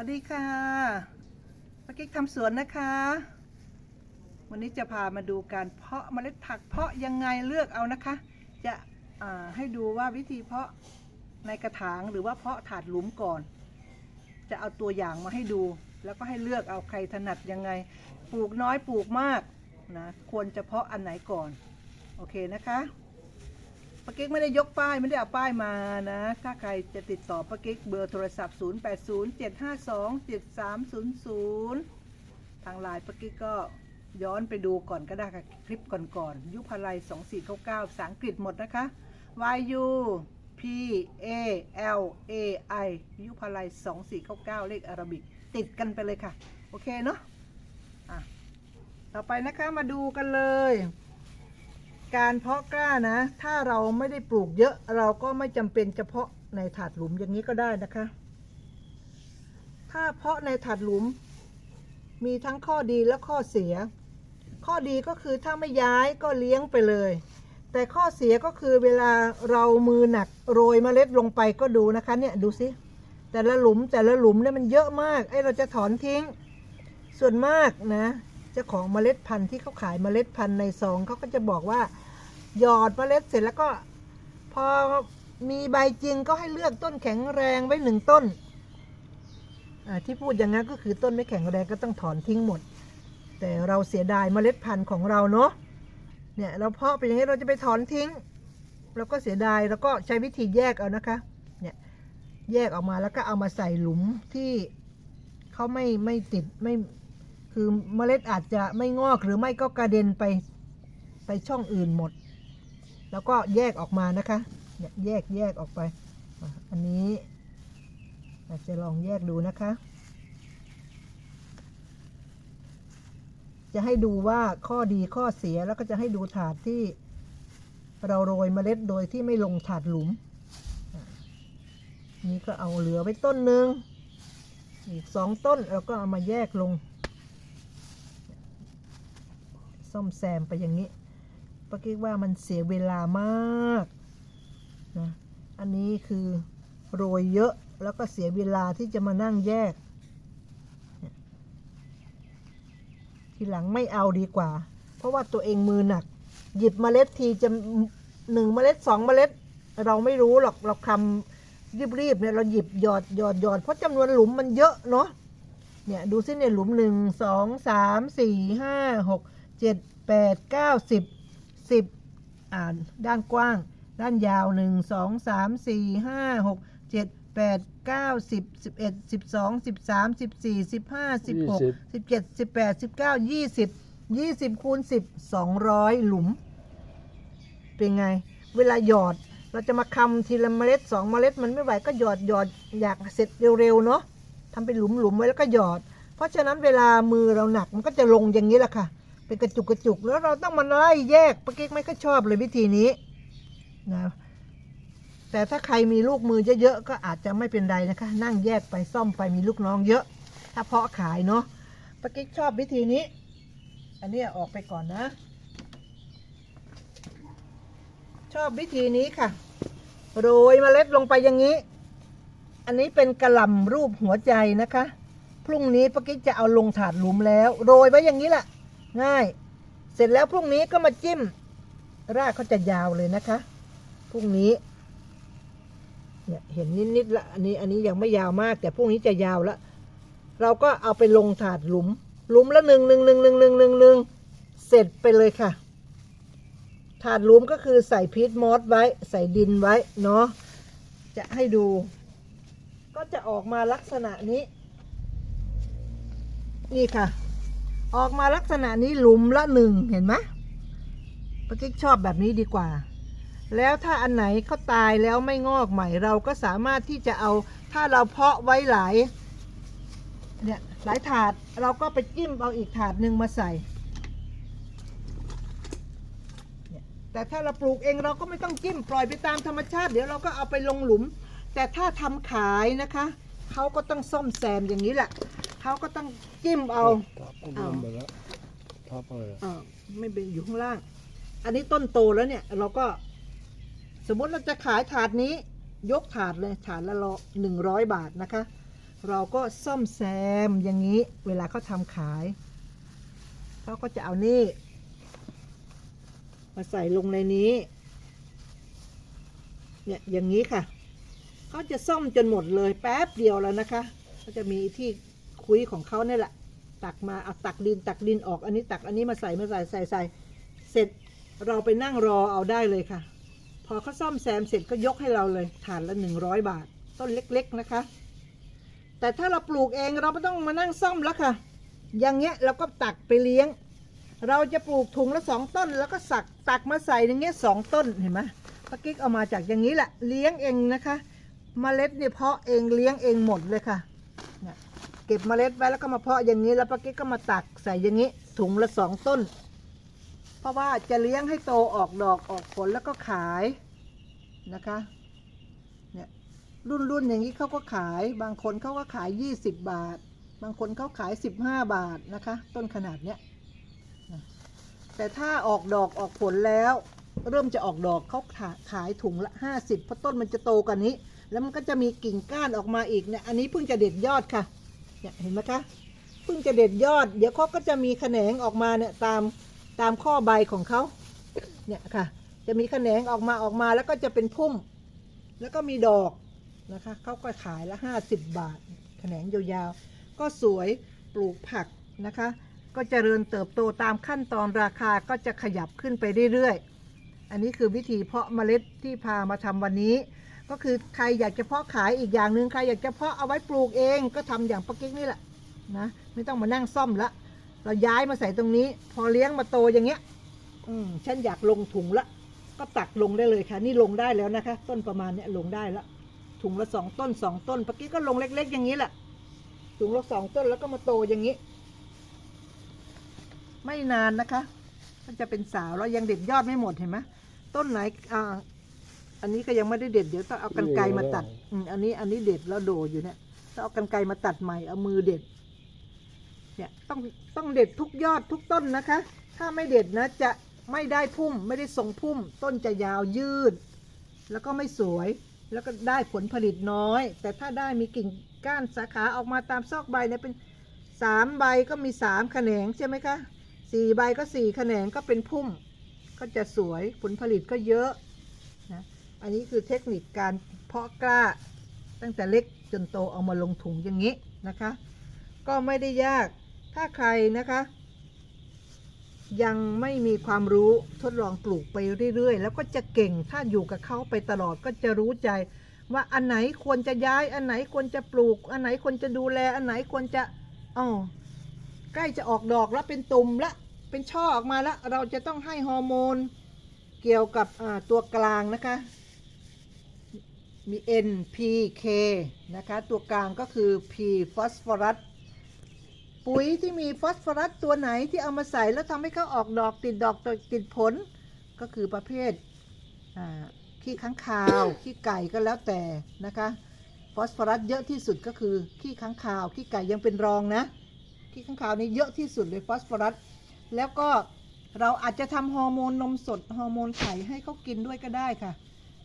วัสดีค่ะป้ากิ๊กทำสวนนะคะ วันนี้จะพามาดูการเพาะเมล็ดผักเพาะยังไงเลือกเอานะคะ จะให้ดูว่าวิธีเพาะในกระถางหรือว่าเพาะถาดหลุมก่อน จะเอาตัวอย่างมาให้ดู แล้วก็ให้เลือกเอาใครถนัดยังไง ปลูกน้อยปลูกมากนะควรจะเพาะอันไหนก่อน โอเคนะคะ ป้ากิ๊กไม่ได้ยกป้ายไม่ได้เอาป้ายมานะ ถ้าใครจะติดต่อป้ากิ๊กเบอร์โทรศัพท์ 0807527300 ทางไลน์ป้ากิ๊กก็ย้อนไปดูก่อนก็ได้ค่ะ คลิปก่อนๆยุพาลัย 2499ภาษาอังกฤษหมดนะคะ Y U P A L A I ยุพาลัย 2499 เลขอารบิก ติดกันไปเลยค่ะ โอเคเนาะอะ ต่อไปนะคะมาดูกันเลย การเพาะกล้านะ ถ้าเราไม่ได้ปลูกเยอะเราก็ไม่จำเป็นจะเพาะในถาดหลุมอย่างนี้ก็ได้นะคะ ถ้าเพาะในถาดหลุม มีทั้งข้อดีและข้อเสีย ข้อดีก็คือถ้าไม่ย้ายก็เลี้ยงไปเลย แต่ข้อเสียก็คือเวลาเรามือหนักโรยเมล็ดลงไปก็ดูนะคะเนี่ยดูสิแต่ละหลุมแต่ละหลุมเนี่ยมันเยอะมากไอ้เราจะถอนทิ้ง ส่วนมากนะเจ้าของเมล็ดพันธุ์ที่เขาขายเมล็ดพันธุ์ในซองเขาก็จะบอกว่า หยอดเมล็ดเสร็จแล้วก็ พอมีใบจริงก็ให้เลือกต้นแข็งแรงไว้หนึ่งต้นที่พูดอย่างนั้นก็คือต้นไม่แข็งแรงก็ต้องถอนทิ้งหมด แต่เราเสียดายเมล็ดพันธุ์ของเราเนาะเนี่ยเราเพาะไปอย่างนี้เราจะไปถอนทิ้งเราก็เสียดายแล้วก็ใช้วิธีแยกเอานะคะเนี่ยแยกออกมาแล้วก็เอามาใส่หลุมที่เขาไม่ไม่ติดไม่คือเมล็ดอาจจะไม่งอกหรือไม่ก็กระเด็นไปไปช่องอื่นหมด แล้วก็แยกออกมานะคะเนี่ยแยกแยกออกไป อันนี้อาจจะลองแยกดูนะคะ จะให้ดูว่าข้อดีข้อเสียแล้วก็จะให้ดูถาดที่เราโรยเมล็ดโดยที่ไม่ลงถาดหลุม นี่ก็เอาเหลือไว้ต้นหนึ่งอีกสองต้นเราก็เอามาแยกลง ซ่อมแซมไปอย่างนี้ ป้ากิ๊กว่ามันเสียเวลามากนะอันนี้คือโรยเยอะแล้วก็เสียเวลาที่จะมานั่งแยก ทีหลังไม่เอาดีกว่า เพราะว่าตัวเองมือหนัก หยิบเมล็ดทีจะหนึ่งเมล็ดสองเมล็ด เราไม่รู้หรอกเราคำรีบๆเนี่ยเราหยิบหยอดหยอดหยอดเพราะจำนวนหลุมมันเยอะเนาะเนี่ยดูสิเนี่ยหลุมหนึ่งสองสามสี่ห้าหกเจ็ดแปดเก้าสิบ สิบอ่านด้านกว้าง ด้านยาวหนึ่งสองสามสี่ห้าหกเจ็ดแปดเก้าสิบสิบเอ็ดสิบสองสิบสามสิบสี่สิบห้าสิบหกยี่สิบสิบเจ็ดสิบแปดสิบเก้ายี่สิบยี่สิบคูณสิบสองร้อยหลุม เป็นไง เวลาหยอดเราจะมาคำทีละเมล็ดสองเมล็ดมันไม่ไหวก็หยอดหยอดอยากเสร็จเร็วๆเนาะทำเป็นหลุมหลุมๆไว้แล้วก็หยอด เพราะฉะนั้นเวลามือเราหนักมันก็จะลงอย่างนี้แหละค่ะ เป็นกระจุกกระจุกแล้วเราต้องมาไล่แยกปะกิ๊กไม่ก็ชอบเลยวิธีนี้นะแต่ถ้าใครมีลูกมือเยอะๆก็อาจจะไม่เป็นไรนะคะ นั่งแยกไปซ่อมไปมีลูกน้องเยอะ ถ้าเพาะขายเนาะปะกิ๊กชอบวิธีนี้ อันนี้ออกไปก่อนนะ ชอบวิธีนี้ค่ะโรยเมล็ดลงไปอย่างนี้ อันนี้เป็นกระลำรูปหัวใจนะคะ พรุ่งนี้ปะกิ๊กจะเอาลงถาดหลุมแล้ว โรยไว้อย่างนี้แหละ ง่าย เสร็จแล้วพรุ่งนี้ก็มาจิ้ม รากเขาจะยาวเลยนะคะ พรุ่งนี้ เนี่ยเห็นนิดๆละ อันนี้ อันนี้ยังไม่ยาวมาก แต่พรุ่งนี้จะยาวล้วเราก็เอาไปลงถาดหลุม หลุมละหนึ่งหนึ่งหนึ่งหนึ่งหนึ่งหนึ่งหนึ่งเสร็จไปเลยค่ะ ถาดหลุมก็คือใส่พีทมอสไว้ ใส่ดินไว้เนาะ จะให้ดู ก็จะออกมาลักษณะนี้ นี่ค่ะ ออกมาลักษณะนี้หลุมละหนึ่งเห็นไหมปะกิ๊กชอบแบบนี้ดีกว่า แล้วถ้าอันไหนเขาตายแล้วไม่งอกใหม่ เราก็สามารถที่จะเอาถ้าเราเพาะไว้หลายเนี่ยหลายถาดเราก็ไปจิ้มเอาอีกถาดหนึ่งมาใส่เนี่ยแต่ถ้าเราปลูกเองเราก็ไม่ต้องจิ้มปล่อยไปตามธรรมชาติ เดี๋ยวเราก็เอาไปลงหลุม แต่ถ้าทำขายนะคะเขาก็ต้องซ่อมแซมอย่างนี้แหละ เขาก็ต้องจิ้มเอา ทับเอารวมไปแล้วทับไปแล้วอ่าไม่เป็นอยู่ข้างล่าง อันนี้ต้นโตแล้วเนี่ย เราก็ สมมติเราจะขายถาดนี้ ยกถาดเลยถาดละหนึ่งร้อยบาทนะคะ เราก็ซ่อมแซมอย่างนี้ เวลาเขาทำขายเขาก็จะเอานี่ มาใส่ลงในนี้ เนี่ยอย่างนี้ค่ะเขาจะซ่อมจนหมดเลยแป๊บเดียวแล้วนะคะเขาจะมีที่ คุยของเขาเนี่ยแหละ ตักมาเอาตักดินตักดินออก อันนี้ตักอันนี้มาใส่มาใส่ใส่ใส่เสร็จเราไปนั่งรอเอาได้เลยค่ะ พอเขาซ่อมแซมเสร็จก็ยกให้เราเลยฐานละหนึ่งร้อยบาท ต้นเล็กๆนะคะ แต่ถ้าเราปลูกเองเราไม่ต้องมานั่งซ่อมแล้วค่ะ อย่างเงี้ยเราก็ตักไปเลี้ยง เราจะปลูกถุงละสองต้น แล้วก็สักตักมาใส่อย่างเงี้ยสองต้นเห็นไหมป้ากิ๊กเอามาจากอย่างนี้แหละเลี้ยงเองนะคะเมล็ดเนี่ยเพาะเองเลี้ยงเองหมดเลยค่ะเนี่ย เก็บเมล็ดไว้แล้วก็มาเพาะอย่างนี้แล้วป้ากิ๊กก็มาตักใส่อย่างนี้ถุงละสองต้น เพราะว่าจะเลี้ยงให้โตออกดอกออกผลแล้วก็ขายนะคะเนี่ยรุ่นรุ่นอย่างนี้เขาก็ขาย บางคนเขาก็ขาย 20 บาท บางคนเขาขาย 15 บาทนะคะ ต้นขนาดเนี้ยแต่ถ้าออกดอกออกผลแล้ว เริ่มจะออกดอกเขาขายขายถุงละ 50เพราะต้นมันจะโตกว่านี้ แล้วมันก็จะมีกิ่งก้านออกมาอีกเนี่ยอันนี้เพิ่งจะเด็ดยอดค่ะ เนี่ยเห็นไหมคะเพิ่งจะเด็ดยอด เดี๋ยวเขาก็จะมีแขนงออกมาเนี่ยตามตามข้อใบของเขาเนี่ยค่ะ จะมีแขนงออกมาออกมาแล้วก็จะเป็นพุ่ม แล้วก็มีดอกนะคะเขาก็ขายละ50บาท แขนงยาวๆ ก็สวยปลูกผักนะคะ ก็เจริญเติบโตตามขั้นตอนราคาก็จะขยับขึ้นไปเรื่อยๆ อันนี้คือวิธีเพาะเมล็ดที่พามาทำวันนี้ ก็คือใครอยากจะเพาะขายอีกอย่างหนึ่งใครอยากจะเพาะเอาไว้ปลูกเองก็ทำอย่างปะกิ๊กนี่แหละนะไม่ต้องมานั่งซ่อมละเราย้ายมาใส่ตรงนี้ พอเลี้ยงมาโตอย่างเงี้ย อืมฉันอยากลงถุงละ ก็ตักลงได้เลยค่ะ นี่ลงได้แล้วนะคะ ต้นประมาณเนี้ยลงได้ล้วถุงละสองต้นสองต้นปะกี้ก็ลงเล็ก ๆ อย่างนี้แหละถุงละสองต้นแล้วก็มาโตอย่างนี้ ไม่นานนะคะ มันจะเป็นสาวแล้วยังเด็ดยอดไม่หมดเห็นไหมต้นไหนอ่า อันนี้ก็ยังไม่ได้เด็ดเดี๋ยวต้องเอากันไกรมาตัดอืมอันนี้อันนี้เด็ดแล้วโดอยู่เนี่ยต้องเอากันไกรมาตัดใหม่เอามือเด็ด เนี่ยต้องต้องเด็ดทุกยอดทุกต้นนะคะ ถ้าไม่เด็ดนะจะไม่ได้พุ่มไม่ได้ทรงพุ่ม ต้นจะยาวยืด แล้วก็ไม่สวยแล้วก็ได้ผลผลิตน้อย แต่ถ้าได้มีกิ่งก้านสาขาออกมาตามซอกใบเนี่ยเป็นสามใบก็มีสามแขนงใช่ไหมคะสี่ใบก็สี่แขนงก็เป็นพุ่ม ก็จะสวยผลผลิตก็เยอะนะ อันนี้คือเทคนิคการเพาะกล้า ตั้งแต่เล็กจนโตเอามาลงถุงอย่างนี้นะคะ ก็ไม่ได้ยากถ้าใครนะคะ ยังไม่มีความรู้ทดลองปลูกไปเรื่อย ๆ แล้วก็จะเก่งถ้าอยู่กับเขาไปตลอดก็จะรู้ใจ ว่าอันไหนควรจะย้าย อันไหนควรจะปลูก อันไหนควรจะดูแล อันไหนควรจะอ๋อใกล้จะออกดอกแล้วเป็นตุ่มละเป็นช่อออกมาแล้วเราจะต้องให้ฮอร์โมนเกี่ยวกับตัวกลางนะคะ มี N P K นะคะ ตัวกลางก็คือ P ฟอสฟอรัส ปุ๋ยที่มีฟอสฟอรัสตัวไหนที่เอามาใส่แล้วทำให้เขาออกดอกติดดอกติดผล ก็คือประเภทขี้ค้างคาว ขี้ไก่ก็แล้วแต่นะคะ ฟอสฟอรัสเยอะที่สุดก็คือขี้ค้างคาว ขี้ไก่ยังเป็นรองนะ ขี้ค้างคาวนี่เยอะที่สุดเลยฟอสฟอรัส แล้วก็เราอาจจะทำฮอร์โมนนมสด ฮอร์โมนไข่ให้เขากินด้วยก็ได้ค่ะ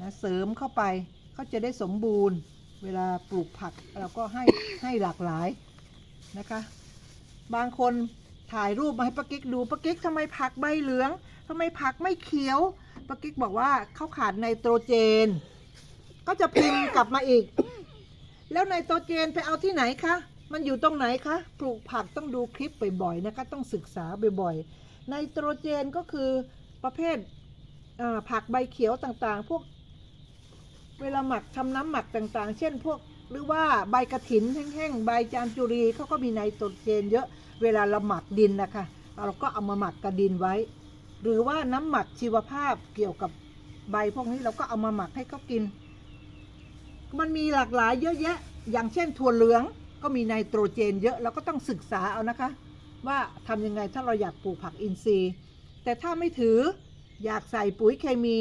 นะเสริมเข้าไป เขาจะได้สมบูรณ์เวลาปลูกผักเราก็ให้ให้หลากหลายนะคะ บางคนถ่ายรูปมาให้ป้ากิ๊กดูป้ากิ๊กทำไมผักใบเหลืองทำไมผักไม่เขียวป้ากิ๊กบอกว่าเขาขาดไนโตรเจน ก็จะพิมพ์กลับมาอีก แล้วไนโตรเจนไปเอาที่ไหนคะมันอยู่ตรงไหนคะปลูกผักต้องดูคลิปบ่อยๆนะคะต้องศึกษาบ่อยๆไนโตรเจนก็คือประเภทผักใบเขียวต่างๆ พวก เวลาหมักทำน้ำหมักต่างๆ เช่นพวกหรือว่าใบกระถินแห้งๆ ใบจามจุรีเขาก็มีไนโตรเจนเยอะ เวลาเราหมักดินนะคะ เราก็เอามาหมักกับดินไว้ หรือว่าน้ำหมักชีวภาพเกี่ยวกับใบพวกนี้เราก็เอามาหมักให้เขากิน มันมีหลากหลายเยอะแยะ อย่างเช่นถั่วเหลืองก็มีไนโตรเจนเยอะเราก็ต้องศึกษาเอานะคะ ว่าทำยังไงถ้าเราอยากปลูกผักอินทรีย์ แต่ถ้าไม่ถืออยากใส่ปุ๋ยเคมี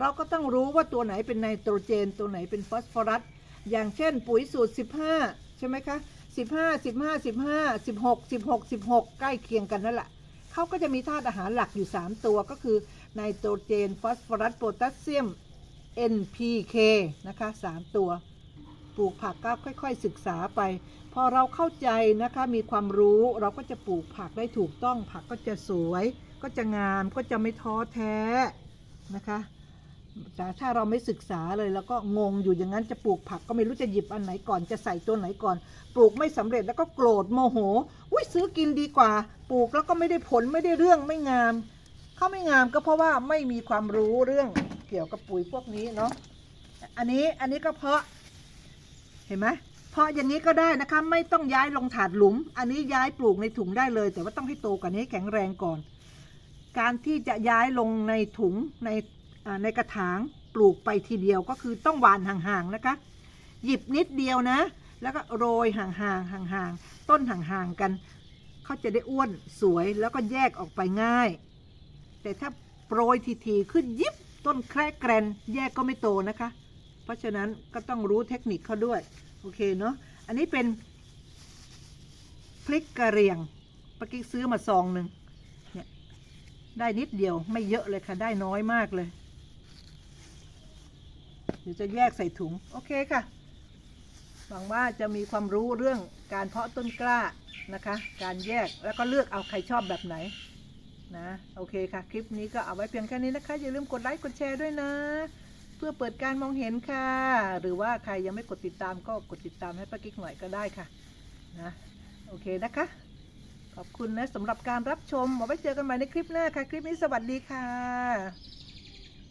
เราก็ต้องรู้ว่าตัวไหนเป็นไนโตรเจน ตัวไหนเป็นฟอสฟอรัส อย่างเช่นปุ๋ยสูตร 15 ใช่ไหมคะ 15 15 15 16 16 16 ใกล้เคียงกันนั่นแหละเขาก็จะมีธาตุอาหารหลักอยู่ 3 ตัวก็คือไนโตรเจน ฟอสฟอรัส โพแทสเซียม NPK นะคะ 3 ตัว ปลูกผักก็ค่อยๆศึกษาไป พอเราเข้าใจนะคะ มีความรู้เราก็จะปลูกผักได้ถูกต้อง ผักก็จะสวย ก็จะงาม ก็จะไม่ท้อแท้นะคะ ถ้าเราไม่ศึกษาเลยแล้วก็งงอยู่อย่างนั้นจะปลูกผักก็ไม่รู้จะหยิบอันไหนก่อนจะใส่ตัวไหนก่อน ปลูกไม่สำเร็จแล้วก็โกรธโมโห อุ้ยซื้อกินดีกว่า ปลูกแล้วก็ไม่ได้ผลไม่ได้เรื่องไม่งาม เขาไม่งามก็เพราะว่าไม่มีความรู้เรื่องเกี่ยวกับปุ๋ยพวกนี้เนาะอันนี้อันนี้ก็เพาะเห็นไหมเพาะอย่างนี้ก็ได้นะคะไม่ต้องย้ายลงถาดหลุม อันนี้ย้ายปลูกในถุงได้เลย แต่ว่าต้องให้โตกว่านี้ให้แข็งแรงก่อน การที่จะย้ายลงในถุงใน ในกระถางปลูกไปทีเดียวก็คือต้องหวานห่างๆนะคะ หยิบนิดเดียวนะ แล้วก็โรยห่างๆห่างๆต้นห่างๆกันเขาจะได้อ้วนสวยแล้วก็แยกออกไปง่าย แต่ถ้าโปรยทีๆขึ้นยิบต้นแครกแกรนแยกก็ไม่โตนะคะ เพราะฉะนั้นก็ต้องรู้เทคนิคเขาด้วย โอเคเนาะอันนี้เป็นพริกกระเรียงปกิ๊กซื้อมาซองหนึ่งเนี่ยได้นิดเดียวไม่เยอะเลยค่ะ ได้น้อยมากเลย เดี๋ยวจะแยกใส่ถุง โอเคค่ะ หวังว่าจะมีความรู้เรื่องการเพาะต้นกล้านะคะ การแยกแล้วก็เลือกเอาใครชอบแบบไหนนะ โอเคค่ะ คลิปนี้ก็เอาไว้เพียงแค่นี้นะคะ อย่าลืมกดไลค์ กดแชร์ด้วยนะ เพื่อเปิดการมองเห็นค่ะ หรือว่าใครยังไม่กดติดตามก็กดติดตามให้ป้ากิ๊กหน่อยก็ได้ค่ะ นะ โอเคนะคะ ขอบคุณนะสำหรับการรับชมเอาไว้เจอกันใหม่ในคลิปหน้าค่ะ คลิปนี้สวัสดีค่ะ